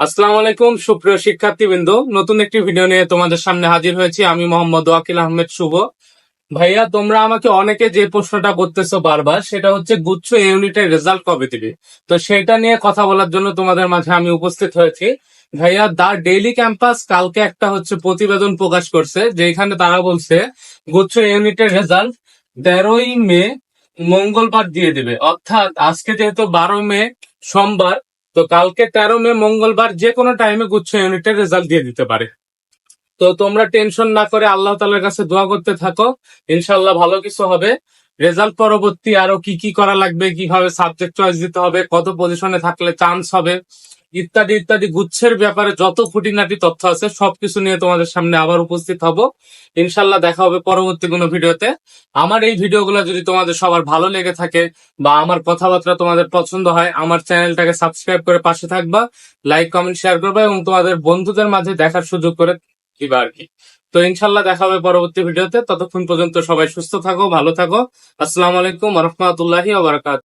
আসসালামু আলাইকুম, সুপ্রিয় শিক্ষার্থীবৃন্দ। নতুন একটি ভিডিও নিয়ে তোমাদের সামনে হাজির হয়েছি। আমি মোহাম্মদ ওয়াকিল আহমেদ শুভ। ভাইয়া, তোমরা আমাকে অনেকে যে প্রশ্নটা করতেছো বারবার, সেটা হচ্ছে গুচ্ছ ইউনিটের রেজাল্ট কবে দিবে? তো সেটা নিয়ে কথা বলার জন্য তোমাদের মাঝে আমি উপস্থিত হয়েছি। ভাইয়া, দা ডেইলি ক্যাম্পাস কালকে একটা হচ্ছে প্রতিবেদন প্রকাশ করছে, যেখানে তারা বলছে, গুচ্ছ ইউনিটের রেজাল্ট তেরোই মে মঙ্গলবার দিয়ে দিবে। অর্থাৎ আজকে যেহেতু বারো মে সোমবার তো কালকে তেরো মে, মঙ্গলবার যে কোনো টাইমে গুচ্ছ ইউনিটের রেজাল্ট দিয়ে দিতে পারে। তো তোমরা টেনশন না করে আল্লাহ তালার কাছে দোয়া করতে থাকো ইনশাল্লাহ ভালো কিছু হবে। রেজাল্ট পরবর্তী আরও কি কি করা লাগবে, কীভাবে সাবজেক্ট চয়েস দিতে হবে, কত পজিশনে থাকলে চান্স হবে ইত্যাদি ইত্যাদি গুচ্ছের ব্যাপারে যত খুঁটিনাটি তথ্য আছে, সবকিছু নিয়ে তোমাদের সামনে আবার উপস্থিত হব। ইনশাল্লাহ দেখা হবে পরবর্তী কোনো ভিডিওতে। আমার এই ভিডিওগুলো যদি তোমাদের সবার ভালো লেগে থাকে বা আমার কথাবার্তা তোমাদের পছন্দ হয়, আমার চ্যানেলটাকে সাবস্ক্রাইব করে পাশে থাকবা, লাইক, কমেন্ট, শেয়ার করবা এবং তোমাদের বন্ধুদের মাঝে দেখার সুযোগ করে দিবা আর কি। তো ইনশাল্লাহ দেখা হবে পরবর্তী ভিডিওতে। ততক্ষণ পর্যন্ত সবাই সুস্থ থাকো, ভালো থাকো। আসসালামু আলাইকুম রহমতুল্লাহি ওবরাকাত